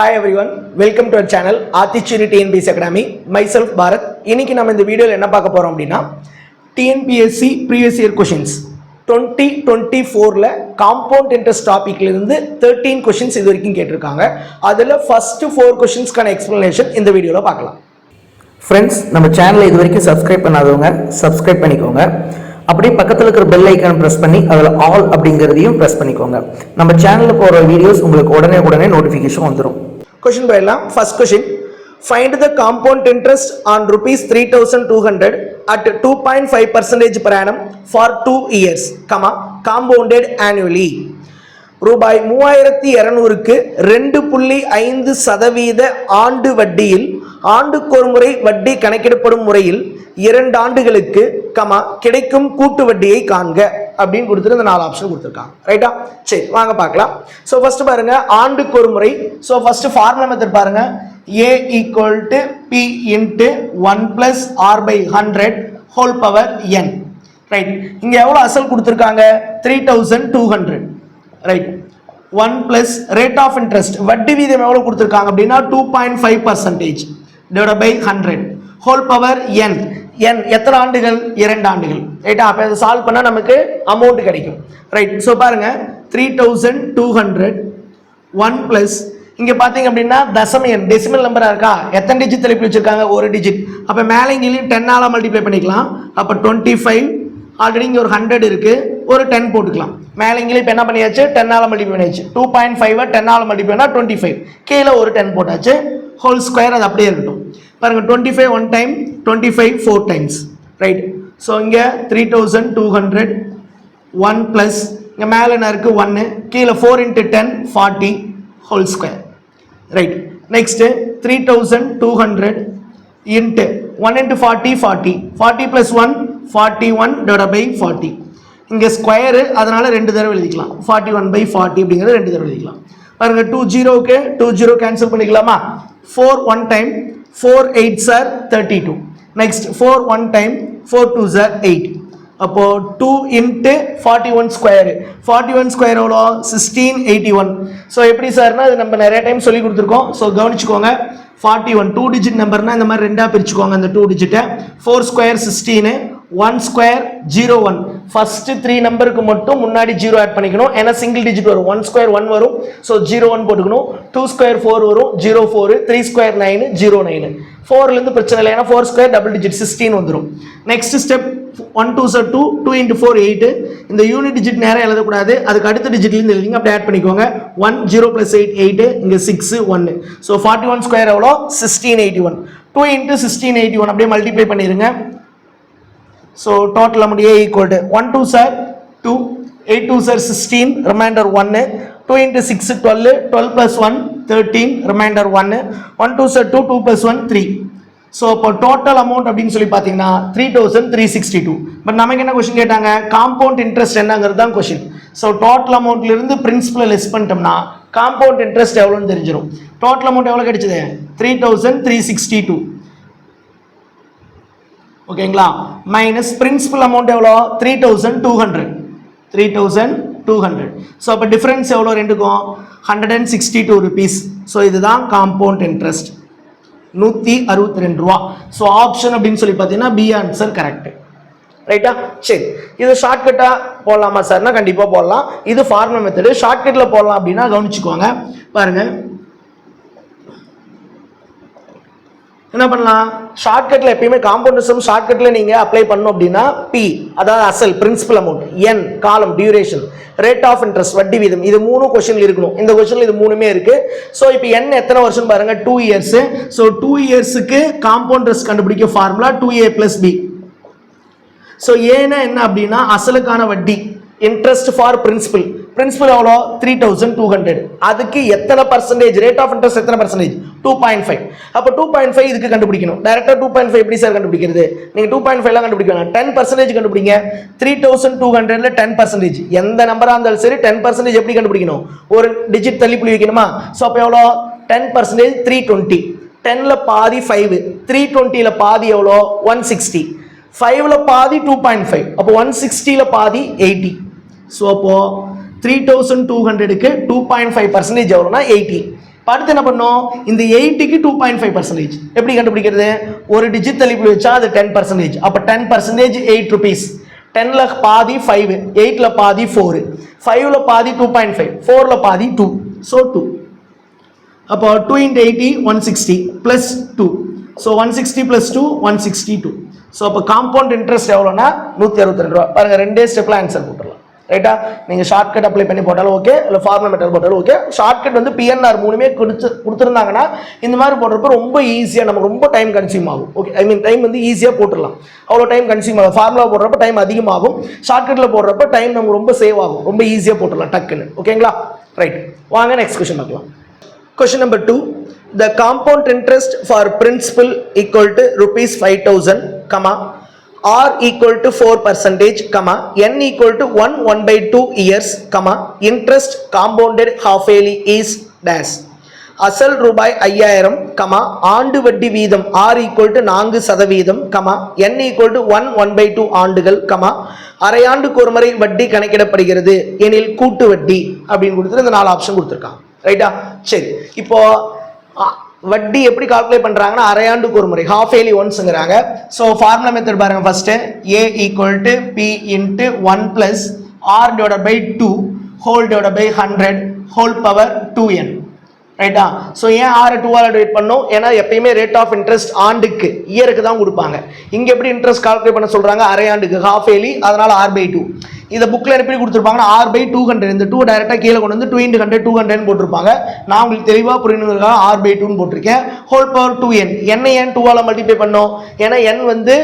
Hi everyone welcome to our channel Aathichudi TNPS academy myself Bharat இன்னைக்கு நம்ம இந்த வீடியோவில் என்ன பார்க்க போகிறோம் அப்படின்னா TNPSC previous year questions twenty twenty ஃபோரில் காம்பவுண்ட் இன்ட்ரெஸ்ட் டாப்பிக்லேருந்து தேர்ட்டீன் கொஷின்ஸ் இது வரைக்கும் கேட்டிருக்காங்க. அதில் ஃபஸ்ட்டு ஃபோர் கொஷின்ஸ்க்கான எக்ஸ்ப்ளனேஷன் இந்த வீடியோவில் பார்க்கலாம். ஃப்ரெண்ட்ஸ் நம்ம சேனலை இது வரைக்கும் சப்ஸ்கிரைப் பண்ணாதவங்க சப்ஸ்கிரைப் பண்ணிக்கோங்க. அப்படியே பக்கத்தில் இருக்கிற பெல் ஐக்கான் ப்ரெஸ் பண்ணி அதில் ஆல் அப்படிங்கிறதையும் ப்ரெஸ் பண்ணிக்கோங்க. நம்ம சேனலில் போகிற வீடியோஸ் உங்களுக்கு உடனே உடனே நோட்டிஃபிகேஷன் வந்துடும் கொஷின் போயிடலாம் first question find the compound interest on rupees three thousand two hundred at two point five percentage per annum for two years comma compounded annually. ரூபாய் மூவாயிரத்தி இரநூறுக்கு ரெண்டு புள்ளி ஐந்து சதவீத ஆண்டு வட்டியில் ஆண்டுக்கு முறை வட்டி கணக்கிடப்படும் முறையில் இரண்டு ஆண்டுகளுக்கு கமா கிடைக்கும் கூட்டு வட்டியை காண்க அப்படின்னு கொடுத்துட்டு இந்த நாலு ஆப்ஷன் கொடுத்துருக்காங்க. ரைட்டா சரி வாங்க பார்க்கலாம். ஸோ ஃபர்ஸ்ட் பாருங்க ஆண்டுக்கு ஒரு முறை. ஸோ ஃபர்ஸ்ட் ஃபார்முலா மெத்தட் பாருங்க. A equal to P into one plus R by hundred whole power N right இங்கே எவ்வளோ அசல் கொடுத்துருக்காங்க? Three thousand two hundred right one plus rate of interest வட்டி வீதம் எவ்வளோ கொடுத்துருக்காங்க அப்படின்னா two point five percentage divide by hundred whole power N N எத்தனை ஆண்டுகள்? இரண்டு ஆண்டுகள். ரைட்டா அப்போ இதை சால்வ் பண்ணால் நமக்கு அமௌண்ட் கிடைக்கும். ரைட் ஸோ பாருங்க. Three thousand two hundred one plus இங்கே பார்த்தீங்க அப்படின்னா தசம எண் டெசிமல் நம்பராக இருக்கா? எத்தனை டிஜிட் திருப்பி வச்சிருக்காங்க? ஒரு டிஜிட் அப்போ மேலே இங்கேயும் டென்னால் மல்டிப்ளை பண்ணிக்கலாம். அப்போ டுவெண்ட்டி ஃபைவ் ஆல்ரெடி இங்கே ஒரு ஹண்ட்ரட் இருக்குது ஒரு டென் போட்டுக்கலாம். மேலே இங்கே இப்போ என்ன பண்ணியாச்சு? டென்னால் மல்டிப்ளை பண்ணியாச்சு. டூ பாயிண்ட் ஃபைவ் டென்னால் மல்டிப்ளை பண்ணால் டுவெண்ட்டி ஃபைவ் கீழே ஒரு டென் போட்டாச்சு. ஹோல் ஸ்கொயர் அது அப்படியே இருக்கட்டும். பாருங்கள் twenty five one time twenty five four times right so இங்கே three thousand two hundred one plus இங்கே மேலே என்ன இருக்குது ஒன்று கீழே four into ten forty whole square right next three thousand two hundred into one into forty forty forty plus one forty one divide by forty இங்கே square அதனால் ரெண்டு தடவை எழுதிக்கலாம். ஃபார்ட்டி ஒன் பை ஃபார்ட்டி அப்படிங்கிறது ரெண்டு தடவை எழுதிக்கலாம். பாருங்கள் டூ ஜீரோவுக்கு டூ ஜீரோ கேன்சல் பண்ணிக்கலாமா? Four one time four eight are thirty two next four one time four two are eight அப்போது two into forty one square forty one square எவ்வளோ? Sixteen eighty one so எப்படி சார்னா அது நம்ம நிறைய time சொல்லி கொடுத்துருக்கோம். ஸோ கவனிச்சுக்கோங்க. ஃபார்ட்டி ஒன் டூ டிஜிட் நம்பர்னால் இந்த மாதிரி ரெண்டாக பிரிச்சுக்கோங்க அந்த டூ டிஜிட்டை four square sixteen one square zero one first three நம்பருக்கு மட்டும் முன்னாடி ஜீரோ ஆட் பண்ணிக்கணும். ஏன்னா சிங்கிள் டிஜிட் வரும். ஒன் ஸ்கொயர் ஒன் வரும். ஸோ ஜீரோ ஒன் போட்டுக்கணும். டூ ஸ்கொயர் ஃபோர் வரும். Zero four three square nine zero nine ஃபோர்லேருந்து பிரச்சனை இல்லை. ஏன்னா four square double digit sixteen வந்துடும் next step one two are two two into four eight இந்த unit digit நேரம் எழுதக்கூடாது. அதுக்கு அடுத்த டிஜிட்லேருந்து எழுதிங்க. அப்படி ஆட் பண்ணிக்கோங்க. One zero plus eight eight இங்கே சிக்ஸு ஒன்று ஸோ ஃபார்ட்டி ஒன் ஸ்கொயர் எவ்வளோ? Sixteen eighty one two into sixteen eighty one அப்படியே மல்டிப்ளை பண்ணிடுங்க so total amount A equal to one two are two eight two are sixteen remainder ஒன்று two into six twelve twelve plus one thirteen remainder ஒன்று one two are two two plus one three so இப்போ total amount அப்படின்னு சொல்லி பார்த்தீங்கன்னா three thousand three sixty two but நமக்கு என்ன question கேட்டாங்க? Compound interest என்னங்கிறது தான் கொஸ்டின் ஸோ டோட்டல் அமௌண்ட்லேருந்து பிரின்சிபலை லெஸ் பண்ணிட்டோம்னா காம்பவுண்ட் இன்ட்ரெஸ்ட் எவ்வளோன்னு தெரிஞ்சிடும் டோட்டல் அமௌண்ட் எவ்வளோ கிடைச்சது? Three thousand three sixty two ஓகேங்களா? மைனஸ் பிரின்சிபல் அமௌண்ட் எவ்வளோ? Three thousand two hundred three thousand two hundred so அப்போ டிஃப்ரென்ஸ் எவ்வளோ? ரெண்டுக்கும் hundred and sixty two rupees so இதுதான் காம்பவுண்ட் இன்ட்ரெஸ்ட் நூற்றி அறுபத்தி ரெண்டு ரூபா. ஸோ ஆப்ஷன் அப்படின்னு சொல்லி பார்த்தீங்கன்னா பி ஆன்சர் கரெக்ட் ரைட்டா சரி. இது ஷார்ட்கட்டாக போடலாமா சார்னா கண்டிப்பாக போடலாம். இது ஃபார்மல் மெத்தடு ஷார்ட்கட்டில் போடலாம் அப்படின்னா கவனிச்சுக்கோங்க. பாருங்கள் என்ன பண்ணலாம்? ஷார்ட்கட்டில் எப்பயுமே காம்பவுண்ட் ஷார்ட்கட்டில் நீங்கள் அப்ளை பண்ணோம் அப்படின்னா பி அதாவது அசல் பிரின்சிபல் அமௌண்ட் என் காலம் டியூரேஷன் ரேட் ஆஃப் இன்ட்ரெஸ்ட் வட்டி வீதம் இது மூணு கொஷின் இருக்கணும். இந்த கொஸ்டின் இது மூணுமே இருக்குது ஸோ இப்போ என் எத்தனை வருஷம் பாருங்கள் டூ இயர்ஸு ஸோ டூ இயர்ஸுக்கு காம்பவுண்ட் இன்ட்ரெஸ்ட் கண்டுபிடிக்க formula two A plus B so ஏன்னா என்ன அப்படின்னா அசலுக்கான வட்டி. இன்ட்ரெஸ்ட் ஃபார் பிரின்சிபல் பிரின்சிபல் எவ்வளோ? த்ரீ தௌசண்ட் டூ ஹண்ட்ரட் அதுக்கு எத்தனை பர்சன்டேஜ் ரேட் ஆஃப் இன்ட்ரெஸ்ட் எத்தனை பர்சன்டேஜ் டூ பாயிண்ட் ஃபைவ் அப்போ டூ பாயிண்ட் ஃபைவ் இதுக்கு கண்டுபிடிக்கணும். டேரக்டாக டூ பாயிண்ட் ஃபைவ் எப்படி சார் கண்டுபிடிக்கிறது? நீங்கள் டூ பாயிண்ட் ஃபைவ்லாம் கண்டுபிடிக்கணும் டென் பர்சன்டேஜ் கண்டுபிடிங்க. த்ரீ தௌசண்ட் டூ ஹண்ட்ரட்ல டென் பர்சன்டேஜ் எந்த நம்பராக இருந்தாலும் சரி டென் பர்சன்டேஜ் எப்படி கண்டுபிடிக்கணும்? ஒரு டிஜிட் தள்ளி புள்ளி வைக்கணுமா? ஸோ அப்போ எவ்வளோ? டென் பர்சன்டேஜ் த்ரீ டுவெண்ட்டி டென்னில் பாதி ஃபைவ் த்ரீ டுவெண்ட்டியில் பாதி எவ்வளோ? ஒன் சிக்ஸ்டி ஃபைவ்ல பாதி டூ பாயிண்ட் ஃபைவ் அப்போ ஒன் சிக்ஸ்டியில் பாதி எயிட்டி ஸோ அப்போ த்ரீ தௌசண்ட் டூ ஹண்ட்ரடுக்கு டூ பாயிண்ட் ஃபைவ் பர்சன்டேஜ் எவ்வளோனா எயிட்டி அடுத்து என்ன பண்ணோம் இந்த எயிட்டிக்கு டூ பாயிண்ட் ஃபைவ் பர்சன்டேஜ் எப்படி கண்டுபிடிக்கிறது? ஒரு டிஜிட் தள்ளிப்பு வச்சா அது டென் பர்சன்டேஜ் அப்போ டென் பர்சன்டேஜ் எயிட் ருபீஸ் டென்ல பாதி ஃபைவ் எயிட்ல பாதி ஃபோர் ஃபைவ்ல பாதி டூ பாயிண்ட் ஃபைவ் ஃபோர்ல பாதி டூ ஸோ டூ அப்போ two into eighty one sixty plus two so one sixty plus two one sixty two so அப்போ காம்பவுண்ட் இன்ட்ரெஸ்ட் எவ்வளோனா நூற்றி அறுபத்தி ரெண்டு ரூபா. பாருங்க ரெண்டே ஸ்டெப்பில் ஆன்சர் போட்டுடலாம். ரைட்டா நீங்கள் ஷார்ட்கட் அப்ளை பண்ணி போட்டாலும் ஓகே இல்லை ஃபார்மல் மெட்டர் போட்டாலும் ஓகே ஷார்ட்கட் வந்து பிஎன்ஆர் மூணுமே கொடுத்து கொடுத்துருந்தாங்கன்னா இந்த மாதிரி போடுறப்ப ரொம்ப ஈஸியாக நமக்கு ரொம்ப டைம் கன்சியூம் ஆகும். ஓகே ஐ மீன் டைம் வந்து ஈஸியாக போட்டுடலாம். அவ்வளோ டைம் கன்சியூம் ஆகும். ஃபார்முலா போடுறப்ப டைம் அதிகமாகும். ஷார்ட்கட்டில் போடுறப்ப டைம் நமக்கு ரொம்ப சேவ் ஆகும். ரொம்ப ஈஸியாக போட்டுடலாம் டக்குன்னு. ஓகேங்களா ரைட் வாங்க நெக்ஸ்ட் கொஸ்டின் பார்க்கலாம். Question number two the compound interest for principal equal to rupees five thousand, comma, R equal to four percentage comma N equal to one one by two years comma interest compounded half is days அசல் ரூபாய் ஐயாயிரம் comma ஆண்டு வட்டி வீதம் R equal to நான்கு சதவீதம் comma N equal to one one by two ஆண்டுகள் comma அரையாண்டுக்கு ஒரு முறை வட்டி கணக்கிடப்படுகிறது. எனில் கூட்டு வட்டி அப்படின்னு கொடுத்துட்டு இந்த நாலு ஆப்ஷன் கொடுத்துருக்காங்க ரைட்டா சரி. இப்போ வட்டி எப்படி கால்குலேட் பண்ணுறாங்கன்னா அரையாண்டுக்கு ஒரு முறை ஹாஃப் ஏலி ஒன்ஸ்ங்கிறாங்க ஸோ ஃபார்முலா மெத்தட் பாருங்க first A equal to P into one plus R divide by two whole divide by hundred whole power two N ரைட்டா ஸோ ஏன் ஆறு டூவால் வெயிட் பண்ணோம்? ஏன்னா எப்பயுமே ரேட் ஆஃப் இன்ட்ரெஸ்ட் ஆண்டுக்கு இயருக்கு தான் கொடுப்பாங்க. இங்கே எப்படி இன்ட்ரெஸ்ட் கால்குலேட் பண்ண சொல்கிறாங்க அரை ஆண்டுக்கு ஹாஃப் ஏலி அதனால் ஆர் பை டூ இதை புக்கில் எப்படி கொடுத்துருப்பாங்கன்னா ஆர் பை டூ ஹண்ட்ரட் இந்த டூ டைரெக்டாக கீழே கொண்டு வந்து two into hundred two hundred போட்டிருப்பாங்க. நான் உங்களுக்கு தெளிவாக புரியணுங்கிறதுக்காக ஆர் பை டூன்னு போட்டிருக்கேன். ஹோல் பவர் டூ என் என்ன ஏன் டூவால் மல்டிப்ளை பண்ணோம்? ஏன்னா என் வந்து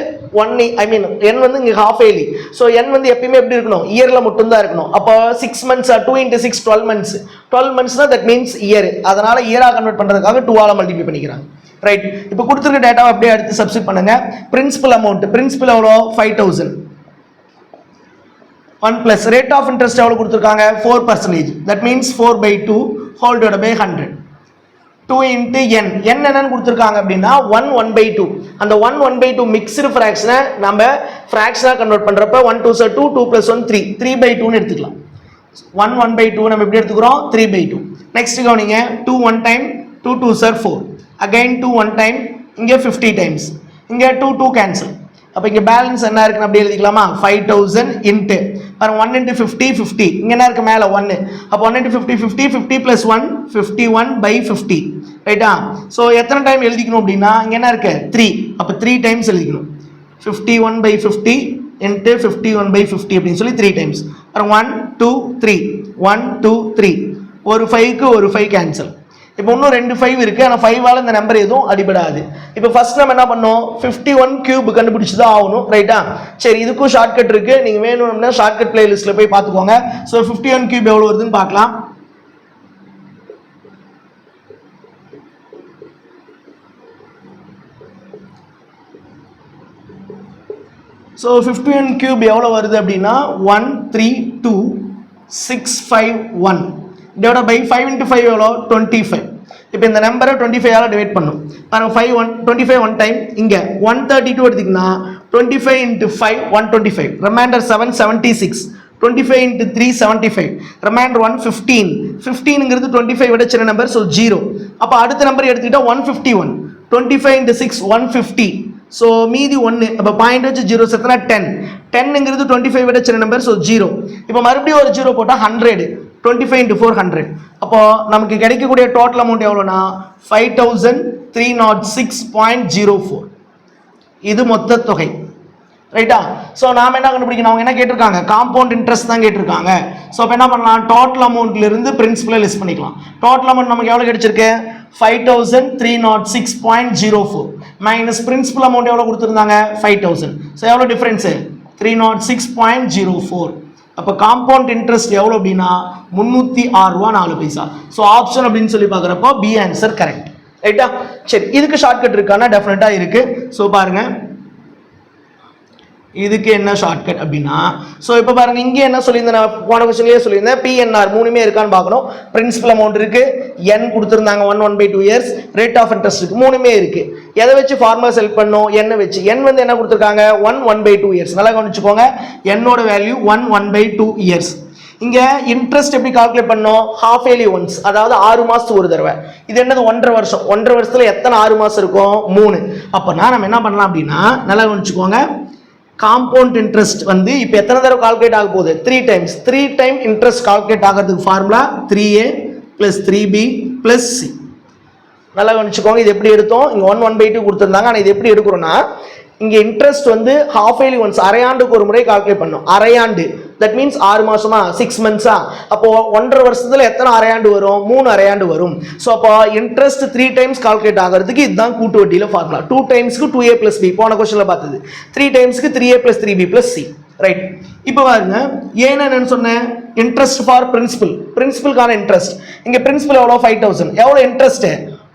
ஒன் ஐ மீன் என் வந்து இங்கே ஹாஃப் ஏலி ஸோ என் வந்து எப்பயுமே எப்படி இருக்கணும்? இயரில் மட்டும்தான் இருக்கணும். அப்போ six months two into six twelve months twelve மந்த்ஸ்னா that means year அதனால் இயராக கன்வெர்ட் பண்ணுறதுக்காக டூவால் மல்டிப்ளை பண்ணிக்கிறாங்க. ரைட் இப்போ கொடுத்துருக்க டேட்டாவை அப்படியே எடுத்து சப்ஸ்ட் பண்ணுங்க. பிரின்சிபல் அமௌண்ட் பிரின்சிபல் எவ்வளோ? Five thousand one plus rate of interest எவ்வளோ கொடுத்துருக்காங்க? Four percentage that means four by two ஹோல்டோட by hundred two into N N என்னன்னு கொடுத்துருக்காங்க அப்படின்னா ஒன் ஒன் பை டூ அந்த one one by two mixed ஃப்ராக்ஷனை நம்ம ஃப்ராக்ஷனாக convert பண்ணுறப்ப one two are two two plus one three three by டூன்னு எடுத்துக்கலாம். One one by two நம்ம எப்படி எடுத்துக்கிறோம்? த்ரீ பை டூ நெக்ஸ்ட் கவனிங்க. Two one time two two are four again two one time இங்கே ஃபிஃப்டி டைம்ஸ் இங்கே two two cancel அப்போ இங்கே பேலன்ஸ் என்ன இருக்குன்னு அப்படி எழுதிக்கலாமா? ஃபைவ் தௌசண்ட் இன்ட்டு பாருங்க ஒன் இன்ட்டு ஃபிஃப்டி ஃபிஃப்டி இங்கே என்ன இருக்குது மேலே ஒன்று அப்போ one into fifty fifty fifty plus one fifty one by fifty ரைட்டா ஸோ எத்தனை டைம் எழுதிக்கணும் அப்படின்னா இங்கே என்ன இருக்குது த்ரீ அப்போ த்ரீ டைம்ஸ் எழுதிக்கணும். Fifty one by fifty into fifty one by fifty அப்படின்னு சொல்லி த்ரீ டைம்ஸ் அப்புறம் one two three one two three ஒரு ஃபைவ்க்கு ஒரு ஃபைவ் கேன்சல் இப்போ இன்னும் ரெண்டு ஃபைவ் இருக்கு. ஆனால் ஃபைவால் இந்த நம்பர் எதுவும் அடிபடாது. இப்போ ஃபர்ஸ்ட் நம்ம என்ன பண்ணோம்? ஃபிஃப்டி ஒன் கியூப் கண்டுபிடிச்சு தான் ஆகணும் ரைட்டா சரி இதுக்கும் ஷார்ட்கட் இருக்கு. நீங்கள் வேணும்னா ஷார்ட்கட் பிளேலிஸ்ட்டில் போய் பார்த்துக்கோங்க. ஸோ ஃபிஃப்டி ஒன் கியூப் எவ்வளோ வருதுன்னு பார்க்கலாம். ஸோ ஃபிஃப்டி ஒன் கியூப் எவ்வளோ வருது அப்படின்னா one three two six five one divide by five into five எவ்வளோ டுவெண்ட்டி ஃபைவ் இப்போ இந்த நம்பரை டுவெண்ட்டி ஃபைவால் டிவைட் பண்ணும். பாருங்க five one twenty five one time இங்கே ஒன் தேர்ட்டி டூ எடுத்திங்கன்னா twenty five into five one twenty five remainder seven seventy six twenty five into three seventy five remainder one fifteen ஃபிஃப்டீனுங்கிறது twenty five விட சின்ன number so zero அப்போ அடுத்த number எடுத்துக்கிட்டா one fifty one twenty five into six one fifty so மீதி ஒன்று இப்போ point வச்சு zero சேர்த்தனா டென் டென்னுங்கிறது டுவெண்ட்டி ஃபைவ் விட சின்ன நம்பர் ஸோ ஜீரோ இப்போ மறுபடியும் ஒரு ஜீரோ போட்டால் hundred twenty five into four hundred அப்போ நமக்கு கிடைக்கக்கூடிய டோட்டல் அமௌண்ட் எவ்வளோனா five thousand three nought six point zero four இது மொத்த தொகை. ரைட்டா ஸோ நாம் என்ன கண்டுபிடிக்கணும்? அவங்க என்ன கேட்டிருக்காங்க? காம்பவுண்ட் இன்ட்ரெஸ்ட் தான் கேட்டிருக்காங்க. ஸோ அப்போ என்ன பண்ணலாம்? டோட்டல் அமௌண்ட்லேருந்து பிரின்சிபலை லிஸ்ட் பண்ணிக்கலாம். டோட்டல் அமௌண்ட் நமக்கு எவ்வளோ கிடைச்சிருக்கு? Five thousand three nought six point zero four minus principal amount எவ்வளோ கொடுத்துருந்தாங்க? ஃபைவ் தௌசண்ட் ஸோ எவ்வளோ difference three nought six point zero four அப்போ காம்பவுண்ட் இன்ட்ரெஸ்ட் எவ்வளோ அப்படின்னா? முந்நூற்றி ஆறு ரூபா நாலு பைசா. ஸோ ஆப்ஷன் அப்படின்னு சொல்லி பார்க்குறப்போ பி ஆன்சர் கரெக்ட் ரைட்டா சரி இதுக்கு ஷார்ட்கட் இருக்கானா டெஃபினட்டாக இருக்குது ஸோ பாருங்கள் இதுக்கு என்ன ஷார்ட்கட் அப்படின்னா ஸோ இப்போ பாருங்க இங்கே என்ன சொல்லியிருந்தேன் நான் போன கொஸ்டின்லேயே சொல்லியிருந்தேன் பிஎன்ஆர் மூணுமே இருக்கான்னு பார்க்கணும். பிரின்சிபல் அமௌண்ட் இருக்கு என் கொடுத்துருந்தாங்க one one by two years rate of interest இருக்கு மூணுமே இருக்கு. எதை வச்சு ஃபார்மர் செல் பண்ணும் என்ன வச்சு? என் வந்து என்ன கொடுத்துருக்காங்க? One one by two years நல்லா கவனிச்சுக்கோங்க என்னோட value one one by two years இங்க இன்ட்ரெஸ்ட் எப்படி கால்குலேட் பண்ணோம்? ஹாஃப் ஏலி ஒன்ஸ் அதாவது ஆறு மாசத்துக்கு ஒரு தடவை. இது என்னது? ஒன்றரை வருஷம். ஒன்றரை வருஷத்துல எத்தனை ஆறு மாசம் இருக்கும்? மூணு. அப்போனா நம்ம என்ன பண்ணலாம் அப்படின்னா நல்லா கவனிச்சுக்கோங்க. காம்பவுண்ட் இன்ட்ரெஸ்ட் வந்து இப்போ எத்தனை தடவை கால்குலேட் ஆக போகுது? Three times three time interest calculate ஆகிறதுக்கு formula three A plus three B plus C நல்லா கவனிச்சுக்கோங்க இது எப்படி எடுத்தோம்? இங்கே ஒன் ஒன் பை டூ கொடுத்துருந்தாங்க. ஆனால் இது எப்படி எடுக்கிறோன்னா இங்கே இன்ட்ரெஸ்ட் வந்து ஹாஃப் ஏலி ஒன்ஸ் அரையாண்டுக்கு ஒரு முறை கால்குலேட் பண்ணோம். அரையாண்டு. தட் மீன்ஸ் ஆறு மாசமா சிக்ஸ் மந்த்ஸா அப்போ ஒன்றரை வருஷத்துல எத்தனை அரையாண்டு வரும்? மூணு அரையாண்டு வரும். ஸோ அப்போ இன்ட்ரெஸ்ட் த்ரீ டைம்ஸ் கால்குலேட் ஆகிறதுக்கு இதுதான் கூட்டு வட்டியில் ஃபார்முலா டூ டைம்ஸ்க்கு டூ ஏ பிளஸ் பி போன கொஸ்டின்ல பார்த்தது. Three டைம்ஸ்க்கு three A plus three B plus C right இப்போ பாருங்க. ஏன் என்னன்னு சொன்னேன்? இன்ட்ரெஸ்ட் ஃபார் பிரின்சிபல் பிரின்சிபலுக்கான இன்ட்ரெஸ்ட் இங்க பிரின்சிபல் எவ்வளோ ஃபைவ் தௌசண்ட் எவ்வளோ இன்ட்ரெஸ்ட்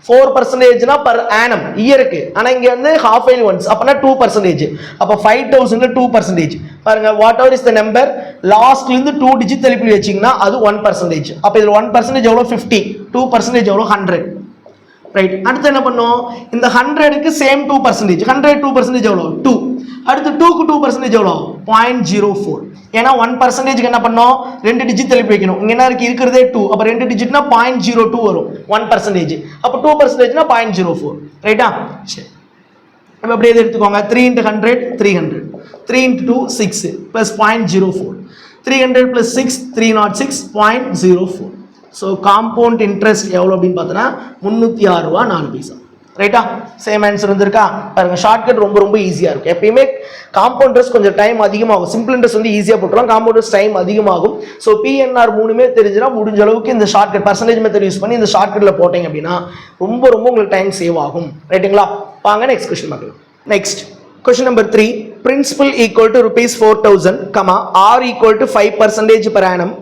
ஃபோர் பர்சன்டேஜ்னா பர் ஆனம் இயருக்கு. ஆனால் இங்கே வந்து ஹாஃப் இயர்லி ஒன்ஸ் அப்போனா டூ பர்சன்டேஜ் அப்போ ஃபைவ் தௌசண்ட்ல டூ பர்சன்டேஜ் பாருங்க whatever is the number லாஸ்ட்லேருந்து டூ டிஜிட் தள்ளிப்பி வச்சிங்கன்னா அது ஒன் பர்சன்டேஜ் அப்போ இதில் ஒன் பர்சன்டேஜ் எவ்வளோ ஃபிஃப்டி டூ பர்சன்டேஜ் எவ்வளோ ஹண்ட்ரட் ரைட் அடுத்து என்ன பண்ணோம்? இந்த ஹண்ட்ரடுக்கு same two percentage hundred two percentage எவ்வளோ டூ அடுத்து டூக்கு டூ பர்சன்டேஜ் எவ்வளோ பாயிண்ட் ஜீரோ ஃபோர் ஏன்னா ஒன் பர்சன்டேஜ்க்கு என்ன பண்ணோம்? ரெண்டு டிஜிட் திருப்பி வைக்கணும். இங்கே என்ன இருக்கு? இருக்கிறதே டூ அப்போ ரெண்டு டிஜிட்னா பாயிண்ட் ஜீரோ டூ வரும். ஒன் பர்சன்டேஜ் அப்போ டூ பர்சன்டேஜ்னா பாயிண்ட் ஜீரோ ஃபோர் ரைட்டா சரி. நம்ம அப்படியே எடுத்துக்கோங்க. Three into hundred three hundred three into two six plus point zero four three hundred plus six three nought six point zero four so compound interest எவ்வளோ அப்படின்னு பார்த்தோன்னா முந்நூற்றி ஆறு ரூபா நாலு பைசா. ரைட்டா சேம் ஆன்சர் வந்திருக்கா? பாருங்க ஷார்ட்கட் ரொம்ப ரொம்ப ஈஸியாக இருக்கும் எப்பயுமே காம்பவுண்ட் இன்ட்ரெஸ்ட் கொஞ்சம் டைம் அதிகமாகும். சிம்பிள் இன்ட்ரெஸ்ட் வந்து ஈஸியாக போட்டுருவோம் காம்பவுண்ட் டைம் அதிகமாகும். ஸோ பிஎன்ஆர் மூணுமே தெரிஞ்சுன்னா முடிஞ்ச அளவுக்கு இந்த ஷார்ட்கட் பர்சன்டேஜ் மெத்தட் யூஸ் பண்ணி இந்த ஷார்ட்கட்டில் போட்டீங்க அப்படின்னா ரொம்ப ரொம்ப உங்களுக்கு டைம் சேவ் ஆகும். ரைட்டுங்களா வாங்க நெக்ஸ்ட் கொஸ்டின் பார்க்கலாம். Next question number three principal equal to rupees four thousand comma R equal to five percentage per annum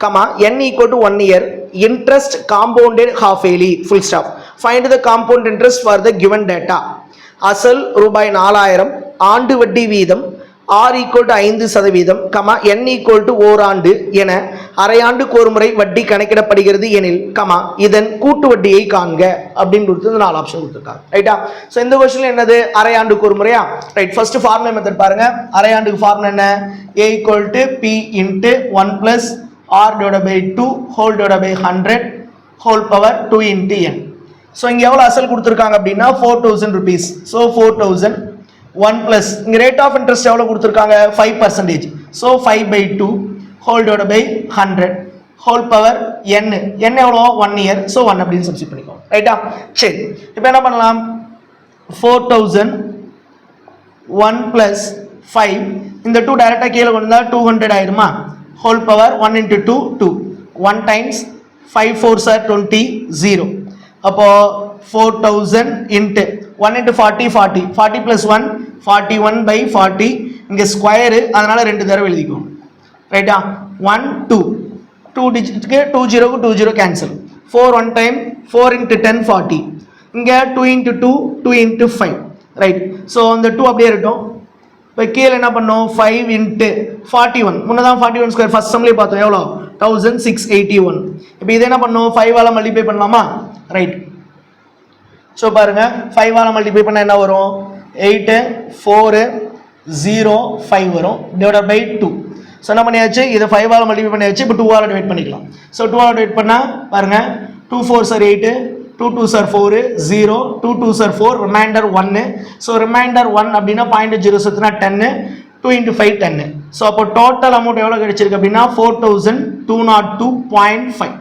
comma n equal to 1 year interest compounded half yearly full stop find the compound interest for the given data அசல் ரூபாய் நாலாயிரம் ஆண்டு வட்டி வீதம் R equal to ஐந்து சதவீதம் comma N equal to ஓராண்டு என அரையாண்டுக்கு ஒரு முறை வட்டி கணக்கிடப்படுகிறது எனில் கமா இதன் கூட்டு வட்டியை காண்க அப்படின்னு கொடுத்து நாலு ஆப்ஷன் கொடுத்துருக்காங்க ரைட்டா ஸோ இந்த கொஸ்டின் என்னது? அரையாண்டுக்கு ஒரு முறையா ரைட் ஃபர்ஸ்ட் ஃபார்முலா மெத்தட் பாருங்க. அரையாண்டுக்கு ஃபார்முலா என்ன? A equal to P into one plus R divide by two whole divide by hundred whole power two into N so இங்கே எவ்வளோ அசல் கொடுத்துருக்காங்க அப்படின்னா four thousand rupees so four thousand one plus இங்கே rate of interest எவ்வளோ கொடுத்துருக்காங்க? Five percentage so five by two whole divide by hundred whole power N N எவ்வளோ one year so one அப்படின்னு சப்ஸ்டிட் பண்ணிக்கோங்க. ரைட்டா சரி. இப்போ என்ன பண்ணலாம்? Four thousand one plus five இந்த டூ டைரெக்டாக கீழே கொண்டு வந்தால் டூ ஹண்ட்ரட் ஆயிருமா? Whole power one into two two one times five four are twenty zero அப்போது four thousand into one into forty forty forty plus one forty one by forty இங்கே square அதனால் ரெண்டு தடவை எழுதிக்குவோம் ரைட்டா ஒன் டூ டூ டிஜிட்க்கு two ஜீரோக்கு two zero cancel four one time four into ten forty இங்கே two into two two into five right so அந்த டூ அப்படியே இருக்கட்டும். இப்போ கீழே என்ன பண்ணோம்? ஃபைவ் இன்ட்டு ஃபார்ட்டி ஒன் முன்னே தான் ஃபார்ட்டி ஒன் ஸ்கொயர் ஃபஸ்ட் சம்லேயே பார்த்தோம். எவ்வளோ? தௌசண்ட் சிக்ஸ் எயிட்டி ஒன் இப்போ இது என்ன பண்ணோம்? ஃபைவால் மல்டிப்ளை பண்ணலாமா? ரைட் ஸோ பாருங்கள் ஃபைவால் மல்டிப்ளை பண்ணால் என்ன வரும்? எயிட்டு ஃபோரு ஜீரோ ஃபைவ் வரும். டிவைட் பை டூ ஸோ என்ன பண்ணியாச்சு? இதை ஃபைவால் மல்டிபிள் பண்ணியாச்சு. இப்போ டூ ஆல் டிவைட் பண்ணிக்கலாம். ஸோ டூ ஆல் டிவைட் பண்ணால் பாருங்கள் two four are eight two two are four zero two two are four remainder ஒன்று ஸோ ரிமைண்டர் ஒன் அப்படின்னா பாயிண்ட் ஜீரோ சுற்றினா டென்னு டூ இன்ட்டு ஃபைவ் டென்னு ஸோ அப்போ total amount எவ்வளோ கிடைச்சிருக்கு அப்படின்னா four thousand two nought two point five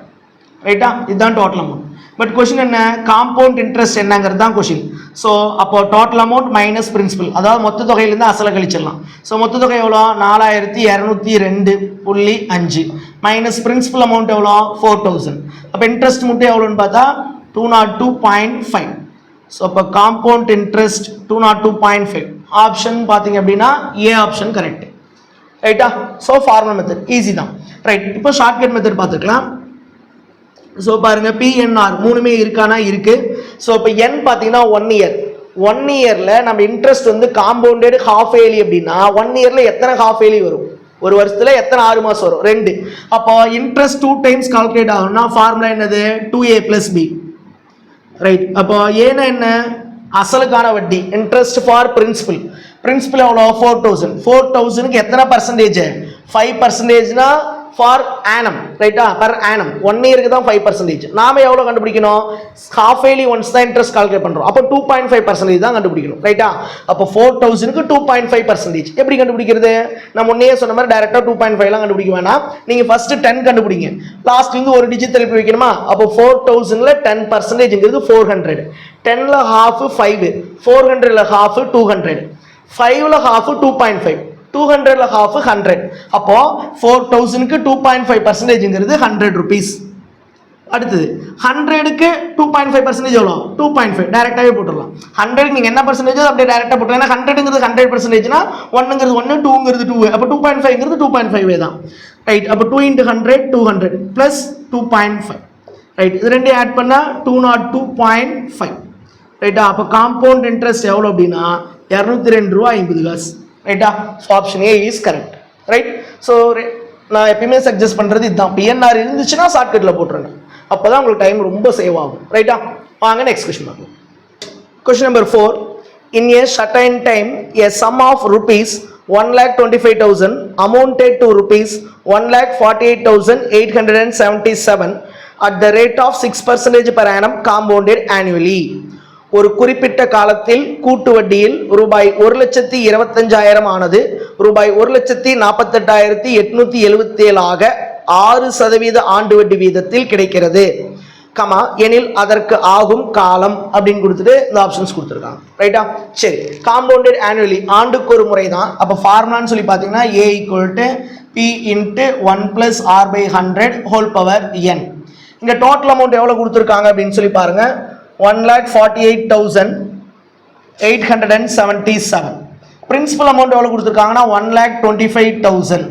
ரைட்டா இதுதான் total amount but question என்ன? காம்பவுண்ட் இன்ட்ரெஸ்ட் என்னங்கிறது தான் கொஷின் ஸோ அப்போ டோட்டல் அமௌண்ட் மைனஸ் பிரின்சிபல் அதாவது மொத்த தொகையிலேருந்து அசலை கழிச்சிடலாம். ஸோ மொத்த தொகை எவ்வளோ? நாலாயிரத்தி இரநூத்தி ரெண்டு புள்ளி அஞ்சு. மைனஸ் பிரின்சிபல் அமௌண்ட் எவ்வளோ? ஃபோர் தௌசண்ட் அப்போ இன்ட்ரெஸ்ட் மட்டும் எவ்வளோன்னு பார்த்தா two nought two point five so அப்போ compound interest two nought two point five option பார்த்தீங்க அப்படின்னா ஏ ஆப்ஷன் கரெக்ட் ரைட்டா ஸோ ஃபார்மல் மெத்தட் ஈஸி தான். ரைட் இப்போ ஷார்ட்கட் மெத்தட் பார்த்துக்கலாம். ஸோ பாருங்கள் பிஎன்ஆர் மூணுமே இருக்கானா? இருக்குது ஸோ இப்போ என் பார்த்தீங்கன்னா ஒன் இயர் ஒன் இயரில் நம்ம இன்ட்ரெஸ்ட் வந்து காம்பவுண்டட் ஹாஃப் ஏலி அப்படின்னா ஒன் இயரில் எத்தனை ஹாஃப் ஏலி வரும்? ஒரு வருஷத்தில் எத்தனை ஆறு மாதம் வரும்? ரெண்டு. அப்போ இன்ட்ரெஸ்ட் டூ டைம்ஸ் கால்குலேட் ஆகும்னா ஃபார்முலா என்னது? Two A plus B right அப்போ ஏன்னா என்ன? அசலுக்கான வட்டி. இன்ட்ரெஸ்ட் ஃபார் பிரின்சிபல் பிரின்சிபல் எவ்வளோ ஃபோர் தௌசண்ட் ஃபோர் தௌசண்ட்க்கு எத்தனை பர்சன்டேஜ் ஃபைவ் பர்சன்டேஜ்னா ஃபார் ஆனம் ரைட்டா பர் ஆனம் ஒன் இயருக்கு தான் ஃபைவ் பர்சன்டேஜ் நாம எவ்வளோ கண்டுபிடிக்கணும்? ஹாஃப் இயர்லி ஒன்ஸ் தான் இன்ட்ரெஸ்ட் கால்குலேட் பண்ணுறோம் அப்போ டூ பாயிண்ட் ஃபைவ் பர்சன்டேஜ் தான் கண்டுபிடிக்கணும் ரைட்டா அப்போ ஃபோர் தௌசண்ட்க்கு டூ பாயிண்ட் ஃபைவ் பர்சன்டேஜ் எப்படி கண்டுபிடிக்கிறது? நம்ம ஒன்னே சொன்ன மாதிரி டேரெக்டாக டூ பாயிண்ட் ஃபைவ்லாம் கண்டுபிடிக்க வேணாம். நீங்கள் ஃபர்ஸ்ட் டென் கண்டுபிடிங்க. லாஸ்ட் வந்து ஒரு டிஜிட் திருப்பி வைக்கணுமா? அப்போ ஃபோர் தௌசண்ட்ல டென் பர்சன்டேஜ்ங்கிறது ஃபோர் ஹண்ட்ரட் டென்னில் ஹாஃப் ஃபைவ் ஃபோர் ஹண்ட்ரடில் ஹாஃப் டூ ஹண்ட்ரட் ஃபைவ்ல half two point five two ஹண்ட்ரட்ல ஹாஃப் ஹண்ட்ரட் அப்போ ஃபோர் தௌசண்ட்க்கு டூ பாயிண்ட் ஃபைவ் பர்சன்டேஜ்ங்கிறது ஹண்ட்ரட் ருபீஸ் அடுத்தது ஹண்ட்ரடுக்கு டூ பாயிண்ட் ஃபைவ் பர்சன்டேஜ் எவ்வளோ? டூ பாயிண்ட் ஃபைவ் டேரெக்டாகவே போட்டுடலாம். ஹண்ட்ரட் நீங்கள் என்ன பர்சன்டேஜோ அப்படியே டேரெக்டாக போட்டுருலாம் ஏன்னா ஹண்ட்ரடுங்கிறது ஹண்ட்ரட் பர்சன்டேஜ்னா ஒன்னுங்கிறது ஒன்று டூங்கிறது டூ அப்போ டூ பாயிண்ட் ஃபைவ்ங்கிறது டூ பாயிண்ட் ஃபைவ் தான். ரைட் அப்போ two into hundred two hundred plus two point five right இது ரெண்டையும் ஆட் பண்ணால் two nought two point five ரைட்டா அப்போ காம்பவுண்ட் இன்ட்ரெஸ்ட் எவ்வளோ அப்படின்னா இரநூத்தி ரெண்டு ரூபா ஐம்பது காசு. ரைட்டா so option A is correct right so நான் எப்பயுமே சஜஸ்ட் பண்ணுறது இதுதான் பிஎன்ஆர் இருந்துச்சுன்னா ஷார்ட்கட்டில் போட்டுருங்க அப்போ தான் உங்களுக்கு டைம் ரொம்ப சேவ் ஆகும் ரைட்டா வாங்க நெக்ஸ்ட் கொஸ்டின் பார்க்கலாம் question number four in a certain time a sum of rupees one lakh twenty five thousand amounted to rupees one lakh forty eight thousand eight hundred and seventy seven at the rate of six percentage per annum compounded annually ஒரு குறிப்பிட்ட காலத்தில் கூட்டு வட்டியில் ரூபாய் ஒரு லட்சத்தி இருபத்தஞ்சாயிரம் ஆனது ரூபாய் ஒரு லட்சத்தி நாற்பத்தெட்டாயிரத்தி எட்நூத்தி எழுபத்தி ஏழாக ஆறு சதவீத ஆண்டு வட்டி வீதத்தில் கிடைக்கிறது. கமா எனில் அதற்கு ஆகும் காலம் அப்படின்னு கொடுத்துட்டு இந்த ஆப்ஷன்ஸ் கொடுத்துருக்காங்க. ரைட்டா சரி. காம்பவுண்டட் ஆனுவலி ஆண்டுக்கு ஒரு முறை தான் அப்போ ஃபார்முலான்னு சொல்லி பார்த்தீங்கன்னா A equal to P into one plus R by hundred whole power N இங்கே டோட்டல் அமௌண்ட் எவ்வளோ கொடுத்துருக்காங்க அப்படின்னு சொல்லி பாருங்கள் one lakh forty eight thousand eight hundred and seventy seven principal amount எவ்வளோ கொடுத்துருக்காங்கன்னா one lakh twenty five thousand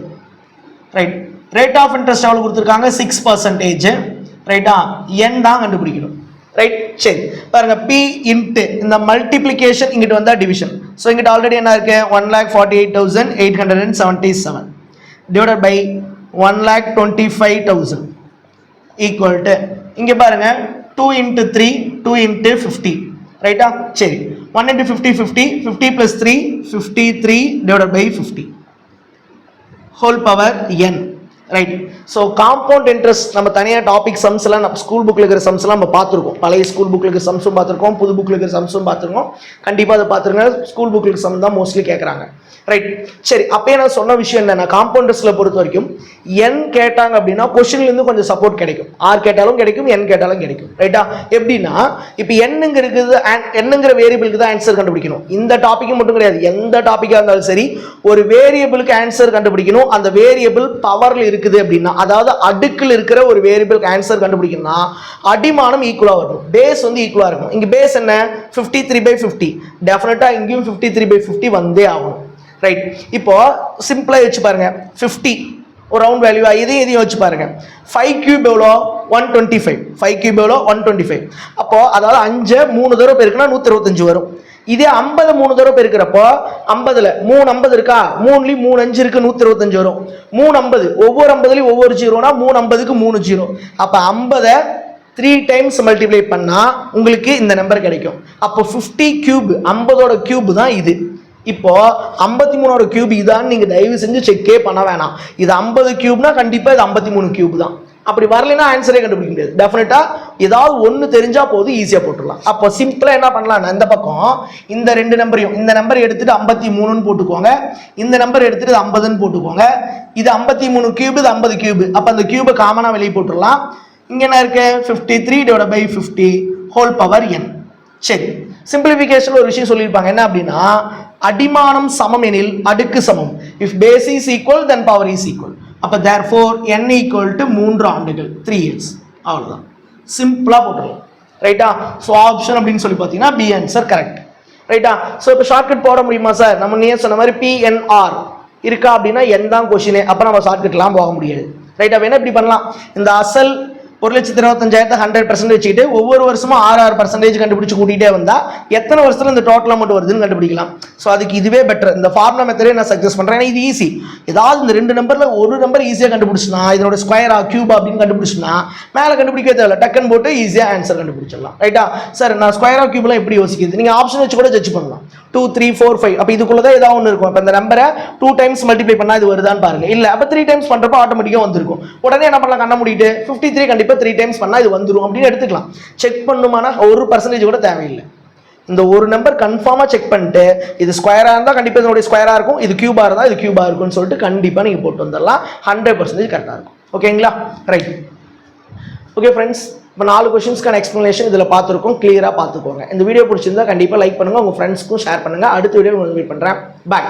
right rate of interest எவ்வளோ கொடுத்துருக்காங்க சிக்ஸ் பர்சன்டேஜ் ரைட்டா என் தான் கண்டுபிடிக்கணும். ரைட் சரி. பாருங்க பி இன்ட்டு இந்த மல்டிப்ளிகேஷன் இங்கிட்டு வந்தால் டிவிஷன் ஸோ இங்கிட்ட ஆல்ரெடி என்ன இருக்கு? One lakh forty eight thousand eight hundred and seventy seven divided by one lakh twenty five thousand equal to இங்கே பாருங்க two into three two into fifty ரைட்டா சரி one into fifty fifty fifty plus three fifty three divided by fifty whole power N right so compound interest நம்ம தனியாக topic sums எல்லாம் நம்ம school புக்கில் இருக்கிற சம்ஸ் எல்லாம் நம்ம பார்த்துருக்கோம். பழைய ஸ்கூல் புக்கில் இருக்கிற சம்ஸும் பார்த்துருக்கோம். புது புக்கில் இருக்கிற சம்ஸும் பார்த்துருக்கோம். கண்டிப்பாக அதை பார்த்துருங்க ஸ்கூல் புக்கில் இருக்கிற சம் தான் மோஸ்ட்லி கேட்குறாங்க ரைட் சரி அப்பயே நான் சொன்ன விஷயம் என்னன்னா காம்பவுண்டர்ஸில் பொறுத்த வரைக்கும் என் கேட்டாங்க அப்படின்னா கொஷின்லேருந்து கொஞ்சம் சப்போர்ட் கிடைக்கும். ஆர் கேட்டாலும் கிடைக்கும் என் கேட்டாலும் கிடைக்கும். ரைட்டா எப்படின்னா இப்போ என்னங்க இருக்குது என்னங்கிற வேரியபிளுக்கு தான் ஆன்சர் கண்டுபிடிக்கணும். இந்த டாபிக் மட்டும் கிடையாது. எந்த டாப்பிக்காக இருந்தாலும் சரி ஒரு வேரியபிளுக்கு ஆன்சர் கண்டுபிடிக்கணும். அந்த வேரியபிள் பவர்ல இருக்குது அப்படின்னா அதாவது அடுக்கில் இருக்கிற ஒரு வேரியபிள் ஆன்சர் கண்டுபிடிக்கணும்னா அடிமானம் ஈக்குவலாக வரணும். பேஸ் வந்து ஈக்குவலாக இருக்கும் இங்கே பேஸ் என்ன? ஃபிஃப்டி த்ரீ பை ஃபிஃப்டி டெஃபினட்டாக இங்கேயும் ஃபிஃப்டி த்ரீ பை ஃபிஃப்டி வந்தே ஆகணும். ரைட் இப்போ சிம்பிளாக வச்சு பாருங்க. ஃபிஃப்டி ஒரு ரவுண்ட் வேல்யூவா இதையும் இதையும் வச்சு பாருங்க. ஃபைவ் கியூப் எவ்வளோ? One twenty five five cube எவ்வளோ? ஒன் டுவெண்ட்டி ஃபைவ் அப்போ அதாவது அஞ்சு மூணு தடவை பேருக்குன்னா நூற்றி இருபத்தஞ்சு வரும். இதே ஐம்பது மூணு தடவை பெருக்கிறப்போ ஐம்பதுல மூணு ஐம்பது இருக்கா? மூணுலேயும் மூணு அஞ்சு இருக்கு நூற்றி இருபத்தஞ்சு வரும். மூணு ஐம்பது ஒவ்வொரு ஐம்பதுலையும் ஒவ்வொரு ஜீரோனா மூணு ஐம்பதுக்கு மூணு ஜீரோ. அப்போ ஐம்பதை த்ரீ டைம்ஸ் மல்டிப்ளை பண்ணால் உங்களுக்கு இந்த நம்பர் கிடைக்கும். அப்போ ஃபிஃப்டி கியூப் ஐம்பதோட கியூப் தான் இது. இப்போ ஐம்பத்தி மூணோட கியூப் இதான்னு நீங்கள் தயவு செஞ்சு செக்கே பண்ண வேணாம். இது ஐம்பது கியூப்னா கண்டிப்பாக இது ஐம்பத்தி மூணு கியூப் தான். அப்படி வரலைன்னா ஆன்சரே கண்டுபிடிக்க முடியாது. டெஃபினட்டாக ஏதாவது ஒன்று தெரிஞ்சா போதும் ஈஸியாக போட்டுடலாம். அப்போ சிம்பிளாக என்ன பண்ணலாம்? இந்த பக்கம் இந்த ரெண்டு நம்பரையும் இந்த நம்பர் எடுத்துட்டு ஐம்பத்தி மூணுன்னு போட்டுக்கோங்க. இந்த நம்பர் எடுத்துட்டு இது ஐம்பதுன்னு போட்டுக்கோங்க. இது ஐம்பத்தி மூணு கியூப் இது ஐம்பது கியூப் அப்போ அந்த கியூபை காமனாக வெளியே போட்டுடலாம். இங்கே என்ன இருக்கு? Fifty three divide by fifty whole power N சரி. சிம்பிளிஃபிகேஷன் ஒரு விஷயம் சொல்லியிருப்பாங்க. என்ன அப்படின்னா அடிமானம் சமம் எனில் அடுக்கு சமம். If base is equal then power is equal அப்போ therefore N equal to மூன்று ஆண்டுகள் த்ரீ இயர்ஸ் அவ்வளோதான் சிம்பிளாக போட்டுடலாம் ரைட்டா ஸோ ஆப்ஷன் அப்படின்னு சொல்லி பார்த்தீங்கன்னா பி ஆன்சர் கரெக்ட் ரைட்டா ஸோ இப்போ ஷார்ட்கட் போட முடியுமா சார் நம்ம நீ சொன்ன மாதிரி பிஎன்ஆர் இருக்கா அப்படின்னா என் தான் கொஷினே அப்போ நம்ம ஷார்ட்கட்லாம் போக முடியாது. ரைட்டா வேணா இப்படி பண்ணலாம்? இந்த அசல் ஒரு லட்சத்தி இருபத்தஞ்சாயிரத்தை ஹண்ட்ரட் பர்சன்ட் வச்சுக்கிட்டு ஒவ்வொரு வருஷமும் ஆறு ஆறு பர்சன்டேஜ் கண்டுபிடிச்சு கூட்டிகிட்டே வந்தால் எத்தனை வருஷத்தில் இந்த டோட்டல் அமௌண்ட் வருதுன்னு கண்டுபிடிக்கலாம். ஸோ அதுக்கு இதுவே பெட்டர் இந்த ஃபார்முலா மெத்தடே நான் சஜஸ்ட் பண்ணுறேன் ஏன்னா இது ஈஸி ஏதாவது இந்த ரெண்டு நம்பரில் ஒரு நம்பர் ஈஸியாக கண்டுபிடிச்சுனா இதனோட ஸ்கொயரா கியூபா அப்படின்னு கண்டுபிடிச்சுனா மேலே கண்டுபிடிக்கவே தேவையில்ல. டக்குன்னு போட்டு ஈஸியாக ஆன்சர் கண்டுபிடிச்சிடலாம். ரைட்டா சார் நான் ஸ்கொயரா கியூப்லாம் எப்படி யோசிக்கிறது? நீங்கள் ஆப்ஷன் வச்சு கூட ஜட்ஜ் பண்ணலாம். டூ த்ரீ ஃபோர் ஃபைவ் அப்போ இதுக்குள்ள தான் ஏதாவது ஒன்று இருக்கும். அப்போ இந்த நம்பரை டூ டைம்ஸ் மல்டிப்ளை பண்ணால் இது வருதான்னு பாருங்கள் இல்லை அப்போ த்ரீ டைம்ஸ் பண்ணுறப்போ ஆட்டோமேட்டிக்காக வந்திருக்கும். உடனே என்ன பண்ணலாம்? கண்ண முடிட்டு ஃபிஃப்டி த்ரீ கண்டிப்பாக த்ரீ டைம்ஸ் பண்ணால் இது வந்துரும் அப்படின்னு எடுத்துக்கலாம். செக் பண்ணுமானா ஒரு பர்சன்டேஜ் கூட தேவையில்லை. இந்த ஒரு நம்பர் கன்ஃபார்மாக செக் பண்ணிட்டு இது ஸ்கொயராக இருந்தால் கண்டிப்பாக இதனுடைய ஸ்கொயராக இருக்கும் இது கியூபாக இருந்தால் இது கியூபாக இருக்கும்னு சொல்லிட்டு கண்டிப்பாக நீங்கள் போட்டு வந்துடலாம். ஹண்ட்ரட் பர்சன்டேஜ் கரெக்டாக இருக்கும். ஓகேங்களா ரைட் ஓகே ஃப்ரெண்ட்ஸ் இப்போ நாலு கொஷின்ஸ்க்கான எக்ஸ்ப்ளனேஷன் இதில் பார்த்துருக்கோம். கிளியராக பார்த்துக்கோங்க. இந்த வீடியோ பிடிச்சிருந்தா கண்டிப்பாக லைக் பண்ணுங்கள் உங்கள் ஃப்ரெண்ட்ஸ்க்கும் ஷேர் பண்ணுங்கள் அடுத்த வீடியோ உங்களுக்கு வெயிட் பண்ணுறேன் பாய்